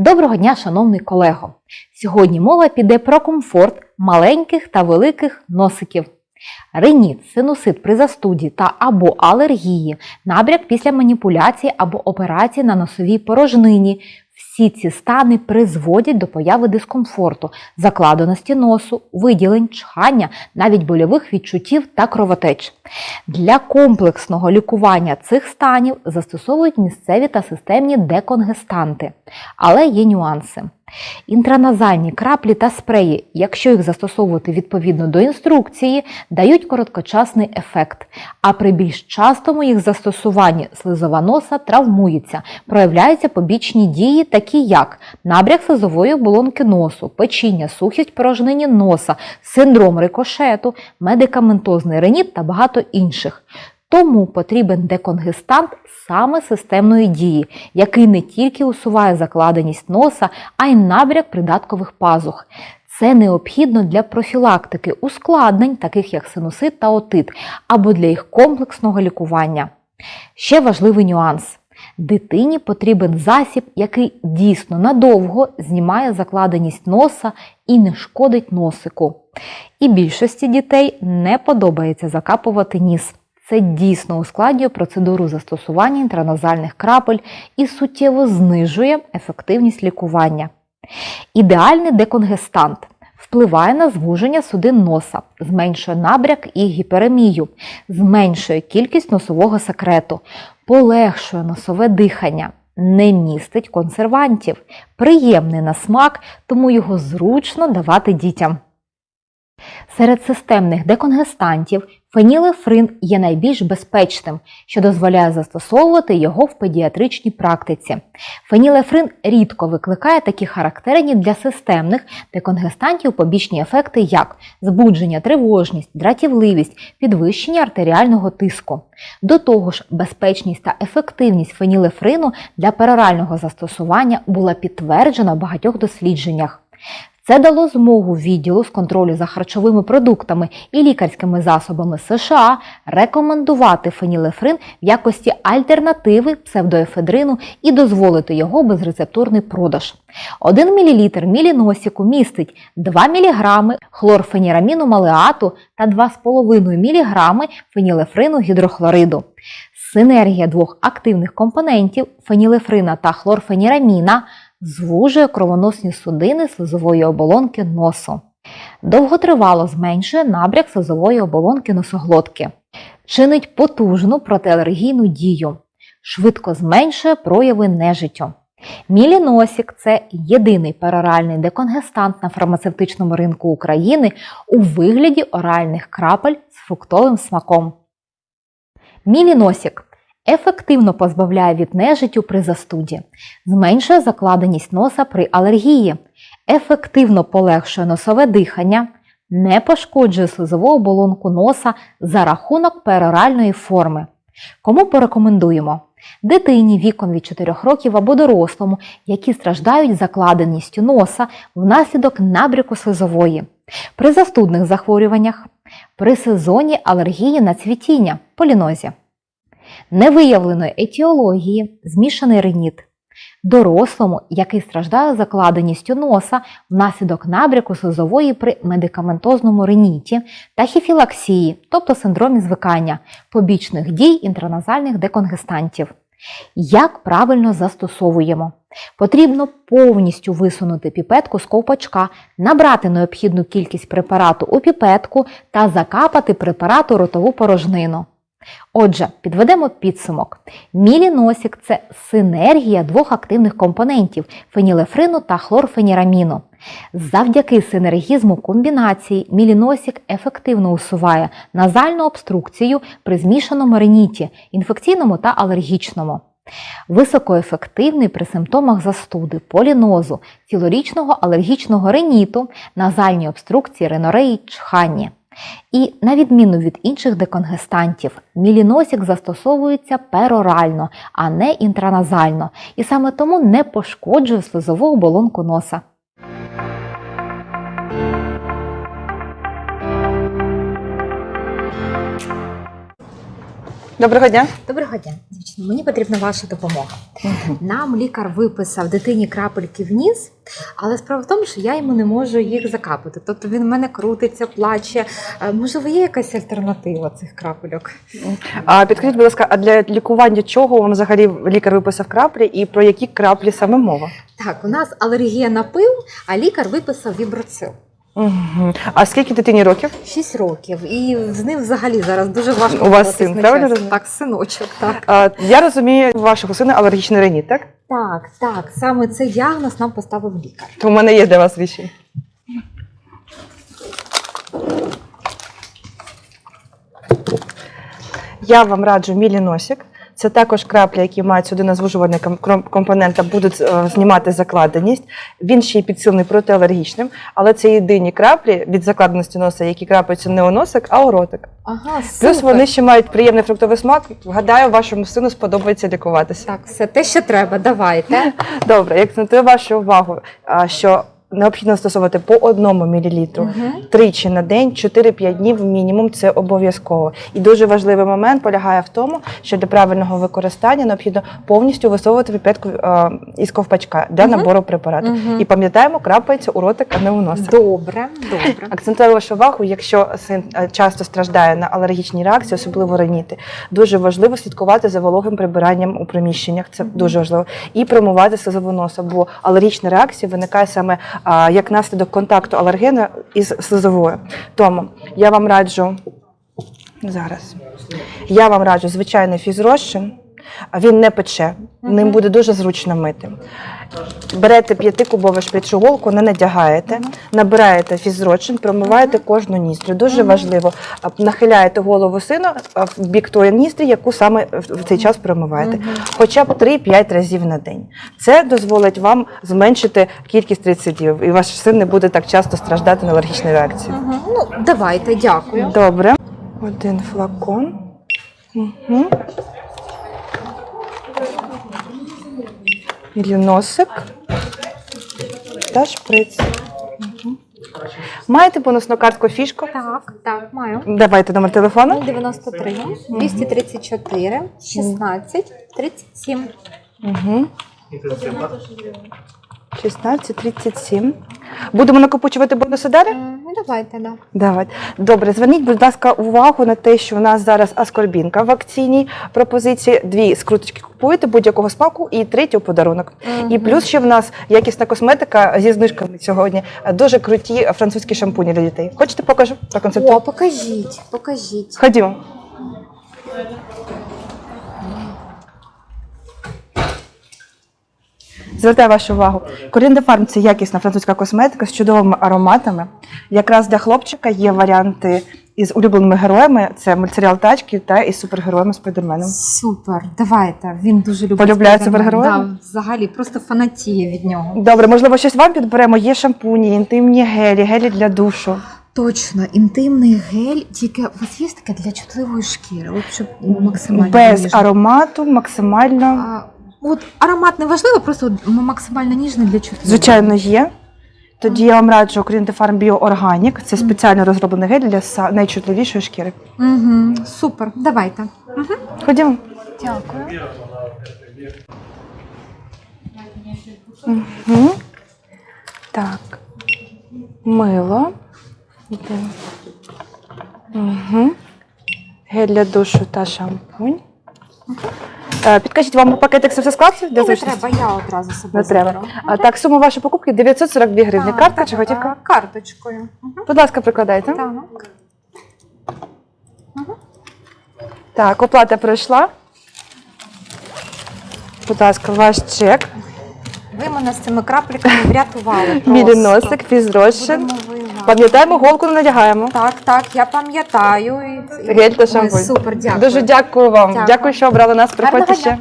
Доброго дня, шановний колего! Сьогодні мова піде про комфорт маленьких та великих носиків. Реніт, синусит при застуді та або алергії, набряк після маніпуляції або операції на носовій порожнині. Всі ці стани призводять до появи дискомфорту, закладеності носу, виділень, чхання, навіть больових відчуттів та кровотеч. Для комплексного лікування цих станів застосовують місцеві та системні деконгестанти. Але є нюанси. Інтраназальні краплі та спреї, якщо їх застосовувати відповідно до інструкції, дають короткочасний ефект, а при більш частому їх застосуванні слизова носа травмується, проявляються побічні дії, такі як набряк слизової оболонки носу, печіння, сухість порожнині носа, синдром рикошету, медикаментозний реніт та багато інших. Тому потрібен деконгестант саме системної дії, який не тільки усуває закладеність носа, а й набряк придаткових пазух. Це необхідно для профілактики ускладнень, таких як синусит та отит, або для їх комплексного лікування. Ще важливий нюанс. Дитині потрібен засіб, який дійсно надовго знімає закладеність носа і не шкодить носику. І більшості дітей не подобається закапувати ніс. Це дійсно ускладнює процедуру застосування інтраназальних крапель і суттєво знижує ефективність лікування. Ідеальний деконгестант впливає на звуження судин носа, зменшує набряк і гіперемію, зменшує кількість носового секрету, полегшує носове дихання, не містить консервантів, приємний на смак, тому його зручно давати дітям. Серед системних деконгестантів фенілефрин є найбільш безпечним, що дозволяє застосовувати його в педіатричній практиці. Фенілефрин рідко викликає такі характерні для системних деконгестантів побічні ефекти, як збудження, тривожність, дратівливість, підвищення артеріального тиску. До того ж, безпечність та ефективність фенілефрину для перорального застосування була підтверджена в багатьох дослідженнях. Це дало змогу відділу з контролю за харчовими продуктами і лікарськими засобами США рекомендувати фенілефрин в якості альтернативи псевдоефедрину і дозволити його безрецептурний продаж. 1 мл міліносіку містить 2 мг хлорфеніраміну малеату та 2,5 мг фенілефрину гідрохлориду. Синергія двох активних компонентів фенілефрина та хлорфеніраміна звужує кровоносні судини слизової оболонки носу. Довготривало зменшує набряк слизової оболонки носоглотки, чинить потужну протиалергійну дію, швидко зменшує прояви нежиттю. Міліносік це єдиний пероральний деконгестант на фармацевтичному ринку України у вигляді оральних крапель з фруктовим смаком. Міліносік ефективно позбавляє від нежиттю при застуді, зменшує закладеність носа при алергії, ефективно полегшує носове дихання, не пошкоджує слизову оболонку носа за рахунок пероральної форми. Кому порекомендуємо? Дитині віком від 4 років або дорослому, які страждають закладеністю носа внаслідок набряку слизової, при застудних захворюваннях, при сезоні алергії на цвітіння полінозі невиявленої етіології, змішаний реніт, дорослому, який страждає закладеністю носа внаслідок набряку слизової при медикаментозному реніті, тахіфілаксії, тобто синдромі звикання, побічних дій інтраназальних деконгестантів. Як правильно застосовуємо? Потрібно повністю висунути піпетку з ковпачка, набрати необхідну кількість препарату у піпетку та закапати препарат у ротову порожнину. Отже, підведемо підсумок. Міліносік це синергія двох активних компонентів фенілефрину та хлорфеніраміну. Завдяки синергізму комбінації міліносік ефективно усуває назальну обструкцію при змішаному реніті, інфекційному та алергічному. Високоефективний при симптомах застуди, полінозу, цілорічного алергічного реніту, назальній обструкції ренореї чханні. І на відміну від інших деконгестантів, міліносік застосовується перорально, а не інтраназально, і саме тому не пошкоджує слизову оболонку носа. Доброго дня. Доброго дня, дівчина. Мені потрібна ваша допомога. Нам лікар виписав дитині крапельки в ніс, але справа в тому, що я йому не можу їх закапати. Тобто він в мене крутиться, плаче. Е, Можливо, є якась альтернатива цих крапельок? А підкажіть, будь ласка, а для лікування чого вам взагалі лікар виписав краплі і про які краплі саме мова? Так, у нас алергія на пил, а лікар виписав віброцил. Угу. А скільки дитині років? 6 років, і з ним взагалі зараз дуже важко. У вас син, правильно розумію? Так, синочок, так. А, я розумію, у вашого сина алергічний реніт, так? Так, так, саме цей діагноз нам поставив лікар. То в мене є для вас віші. Я вам раджу міліносик. Це також краплі, які мають судинозвужувальний ком- кром- компонент та будуть е, знімати закладеність. Він ще й підсилений протиалергічним, але це єдині краплі від закладеності носа, які крапаються не у носик, а у ротик. Ага, Плюс вони ще мають приємний фруктовий смак. Гадаю, вашому сину сподобається лікуватися. Так, все те, що треба, давайте. Добре, як акцентую вашу увагу, що необхідно стосувати по одному мілілітру. Мгм. Тричі на день, 4-5 днів мінімум це обов'язково. І дуже важливий момент полягає в тому, що для правильного використання необхідно повністю висовувати піпетку е, із ковпачка для Мгм. набору препаратів. Мгм. І пам'ятаємо, крапається у ротик, а не у носик. Добре, добре. Акцентую вашу увагу, якщо син е, часто страждає на алергічні реакції, особливо реніти, дуже важливо слідкувати за вологим прибиранням у приміщеннях. Це Мгм. дуже важливо. І промивати слизову носа, бо алергічна реакція виникає саме як наслідок контакту алергена із слизовою. Тому я вам раджу зараз. Я вам раджу звичайний фізрозчин, він не пече, ним буде дуже зручно мити. Берете п'ятикубову шприцюголку, не надягаєте, набираєте фізрозчин, промиваєте кожну ніздрю. Дуже важливо. Нахиляєте голову сина в бік тої ніздрі, яку саме в цей час промиваєте. Хоча б 3-5 разів на день. Це дозволить вам зменшити кількість рецидивів, і ваш син не буде так часто страждати на алергічні реакції. Ну, давайте, дякую. Добре. Один флакон. Угу. Ілюносик та шприц. Угу. Маєте бонусну картку фішку? Так, так, маю. Давайте номер телефону. 93, 234, 16, 37. Угу. 16.37. Будемо накопичувати бонуси далі? Ну, давайте, да. Давайте. Добре, зверніть, будь ласка, увагу на те, що у нас зараз аскорбінка в акційній пропозиції. Дві скруточки купуєте будь-якого смаку і третю у подарунок. І плюс ще в нас якісна косметика зі знижками сьогодні. Дуже круті французькі шампуні для дітей. Хочете покажу? О, покажіть, покажіть. Ходімо. Звертаю вашу увагу. Корінде Фарм це якісна французька косметика з чудовими ароматами. Якраз для хлопчика є варіанти із улюбленими героями: це мультсеріал тачки та із супергероями Спайдерменом. Супер, давайте. Він дуже любить. Полюбляє супергероїв? Да, взагалі, просто фанатіє від нього. Добре, можливо, щось вам підберемо. Є шампуні, інтимні гелі, гелі для душу. Точно, інтимний гель, тільки у вас є таке для чутливої шкіри, от щоб максимально Без ніжно. аромату, максимально. А, от аромат не важливо, просто от максимально ніжний для чутливої. Звичайно, є. Тоді я вам раджу Корінде Фарм Біо Органік. Це спеціально розроблений гель для са- найчутливішої шкіри. Угу, супер, давайте. Ходімо. Дякую. Угу. Так. Мило. Угу. Гель для душу та шампунь. Е, Підкажіть, вам пакетик все склався? Для Не зручності? треба, я одразу себе Не треба. заберу. А, так, сума вашої покупки 942 гривні. Так, Картка так, чи готівка? а, Карточкою. Угу. Будь ласка, прикладайте. Так. Так, оплата пройшла. Будь ласка, ваш чек. Ви мене з цими крапликами врятували. просто. Міліносик, фізрозчин. Будемо. Пам'ятаємо, голку не надягаємо. Так, так, я пам'ятаю. І- Гель та Ой, шампунь. Супер, дякую. Дуже дякую вам. Дякую. Дякую, що обрали нас. Приходьте Гарного ще. дня.